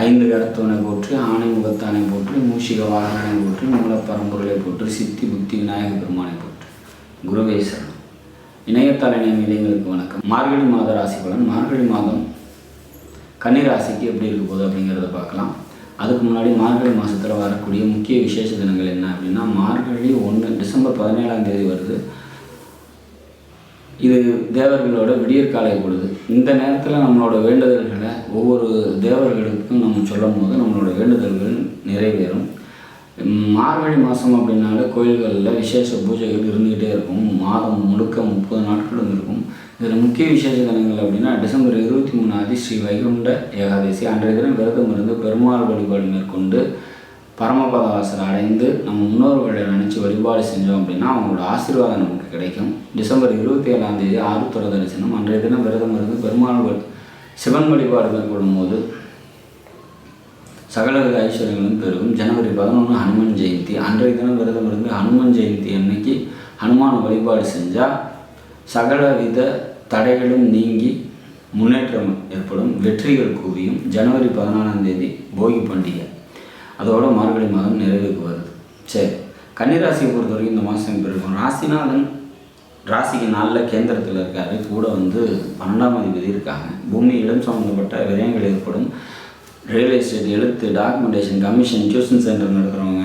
ஐந்து கரத்தவனை போற்றி ஆணை முகத்தானை போற்றி மூஷிக வாகனனை போற்றி மூலப்பரம்பொருளை போற்றி சித்தி புத்தி விநாயக பெருமானை போற்றி. குருவே சரணம். இணையத்தால் இணையம் வணக்கம். மார்கழி மாத ராசி பலன். மார்கழி மாதம் கன்னிராசிக்கு எப்படி இருக்க போகுது அப்படிங்கிறத பார்க்கலாம். அதுக்கு முன்னாடி மார்கழி மாதத்தில் வரக்கூடிய முக்கிய விசேஷ தினங்கள் என்ன அப்படின்னா மார்கழி ஒன்று டிசம்பர் பதினேழாம் தேதி வருது. இது தேவர்களோட விடியற்காலை பொழுது. இந்த நேரத்தில் நம்மளோட வேண்டுதல்களை ஒவ்வொரு தேவர்களுக்கும் நம்ம சொல்லும் போது நம்மளோட வேண்டுதல்கள் நிறைவேறும். மார்கழி மாதம் அப்படின்னாலே கோயில்களில் விசேஷ பூஜைகள் இருந்துக்கிட்டே இருக்கும். மாதம் முழுக்க முப்பது நாட்களும் இருக்கும் இதில் முக்கிய விசேஷ தினங்கள் அப்படின்னா டிசம்பர் இருபத்தி மூணாவது ஸ்ரீ வைகுண்ட ஏகாதசி. அன்றைய தினம் விரதம் இருந்து பெருமாள் வழிபாடு மேற்கொண்டு பரமபதவாசல் அடைந்து நம்ம முன்னோர்களை நினச்சி வழிபாடு செஞ்சோம் அப்படின்னா அவங்களோட ஆசீர்வாதம் நமக்கு கிடைக்கும். டிசம்பர் இருபத்தி ஏழாம் தேதி ஆருத்துற தரிசனம். அன்றைய தினம் விரதம் இருந்து பெருமாள் சிவன் வழிபாடு மேற்கொள்ளும்போது சகல வித ஐஸ்வர்யங்களும் பெருகும். ஜனவரி பதினொன்று ஹனுமன் ஜெயந்தி. அன்றைய தினம் விரதம் இருந்து ஹனுமன் ஜெயந்தி அன்னைக்கு ஹனுமான் வழிபாடு செஞ்சால் சகல வித தடைகளும் நீங்கி முன்னேற்றம் ஏற்படும். வெற்றிகள் குவியும். ஜனவரி பதினாலாம் தேதி போகி பண்டிகை. அதோட மார்கழி மாதம் நிறைவுக்கு வருது. சரி. கன்னிராசியை பொறுத்த வரைக்கும் இந்த மாதம் எப்படி இருக்கும்? ராசிநாதன் ராசிக்கு நாளில் கேந்திரத்தில் இருக்காரு. கூட வந்து பன்னெண்டாம் அதிபதி இருக்காங்க. பூமி இடம் சம்மந்தப்பட்ட விரயங்கள் ஏற்படும். ரியல் எஸ்டேட் எழுத்து டாக்குமெண்டேஷன் கமிஷன் டியூஷன் சென்டர் நடத்துகிறவங்க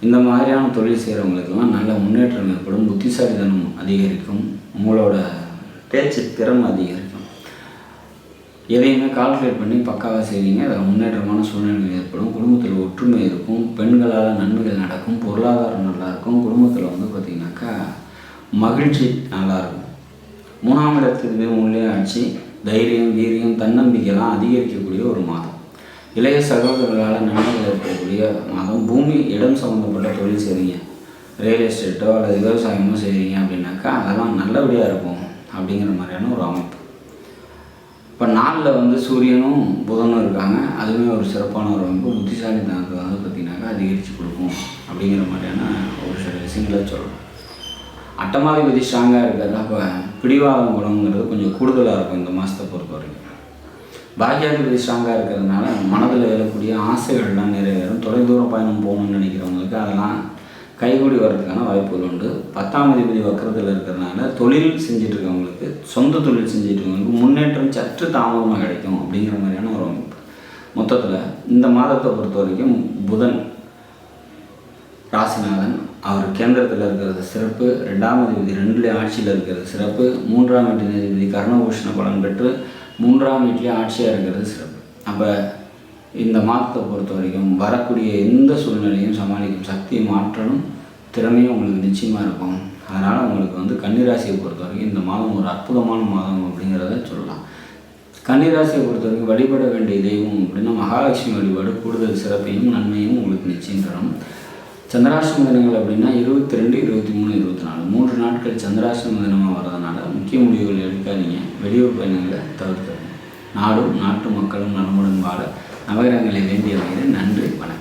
இந்த மாதிரியான தொழில் செய்கிறவங்களுக்கெல்லாம் நல்ல முன்னேற்றம் ஏற்படும். புத்திசாலித்தனம் அதிகரிக்கும். உங்களோட பேச்சு திறமை அதிகரிக்கும். எதையுமே கால்குலேட் பண்ணி பக்காவாக செய்வீங்க. அதில் முன்னேற்றமான சூழ்நிலைகள் ஏற்படும். குடும்பத்தில் ஒற்றுமை இருக்கும். பெண்களால் நன்மைகள் நடக்கும். பொருளாதாரம் நல்லாயிருக்கும் குடும்பத்தில் வந்து பார்த்திங்கனாக்கா மகிழ்ச்சி நல்லா இருக்கும். மூணாம் இடத்துக்குமே உள்ளே ஆட்சி தைரியம் வீரியம் தன்னம்பிக்கைலாம் அதிகரிக்கக்கூடிய ஒரு மாதம். இளைய சகோதரர்களால் நன்மைகள் ஏற்படக்கூடிய மாதம். பூமி இடம் சம்மந்தப்பட்ட தொழில் செய்வீங்க. ரியல் எஸ்டேட்டோ அல்லது விவசாயமோ செய்கிறீங்க அப்படின்னாக்கா அதெல்லாம் நல்லபடியாக இருக்கும் அப்படிங்கிற மாதிரியான ஒரு அமைப்பு. இப்போ நாளில் வந்து சூரியனும் புதனும் இருக்காங்க. அதுவுமே ஒரு சிறப்பான ஒரு அமைப்பு புத்திசாலித்தனத்தை வந்து பார்த்திங்கனாக்கா அதிகரித்து கொடுக்கும் அப்படிங்கிற மாதிரியான ஒரு சில விஷயங்களை சொல்லலாம் அட்டமாதிபதி ஸ்ட்ராங்காக இருக்கிறது. அப்போ பிடிவாதம் குணங்கிறது கொஞ்சம் கூடுதலாக இருக்கும் இந்த மாதத்தை பொறுத்த வரைக்கும். பாக்கியாதிபதி ஸ்ட்ராங்காக இருக்கிறதுனால மனதில் எழக்கூடிய ஆசைகள்லாம் நிறைவேறும். தொலைதூர பயணம் போகணும்னு நினைக்கிறவங்களுக்கு அதெல்லாம் கைகூடி வர்றதுக்கான வாய்ப்புகள் உண்டு. பத்தாம் அதிபதி வக்கரத்தில் இருக்கிறதுனால தொழில் செஞ்சுட்டு இருக்கவங்களுக்கு சொந்த தொழில் செஞ்சுட்டு இருக்கவங்களுக்கு முன்னேற்றம் சற்று தாமதமாக கிடைக்கும் அப்படிங்கிற மாதிரியான ஒரு அமைப்பு. மொத்தத்தில் இந்த மாதத்தை பொறுத்த வரைக்கும் புதன் ராசிநாதன் அவர் கேந்திரத்தில் இருக்கிறது சிறப்பு. ரெண்டாம் அதிபதி ரெண்டுலேயே ஆட்சியில் இருக்கிறது சிறப்பு. மூன்றாம் வீட்டு நீதிபதி கர்ணபூஷண பலன் பெற்று மூன்றாம் வீட்டிலே ஆட்சியாக இருக்கிறது சிறப்பு. அப்போ இந்த மாதத்தை பொறுத்த வரைக்கும் வரக்கூடிய எந்த சூழ்நிலையும் சமாளிக்கும் சக்தி மாற்றலும் திறமையும் உங்களுக்கு நிச்சயமாக இருக்கும். அதனால் உங்களுக்கு வந்து கன்னிராசியை பொறுத்த வரைக்கும் இந்த மாதம் ஒரு அற்புதமான மாதம் அப்படிங்கிறத சொல்லலாம். கன்னிராசியை பொறுத்த வரைக்கும் வழிபட வேண்டிய தெய்வம் அப்படின்னா மகாலட்சுமி வழிபாடு கூடுதல் சிறப்பையும் நன்மையும் உங்களுக்கு நிச்சயம் தரும். சந்திராஷ்டம தினங்கள் அப்படின்னா இருபத்தி ரெண்டு இருபத்தி மூணு இருபத்தி நாலு மூன்று நாட்கள் சந்திராஷ்டம தினமாக வர்றதுனால முக்கிய முடிவுகள் எடுக்காதீங்க. வெளியூர் பயணங்களை தவிர்த்துருங்க நாடும் நாட்டு மக்களும் நலமுடன் வாழ நவகிரகங்களை வேண்டிய வகையில் நன்றி வணக்கம்.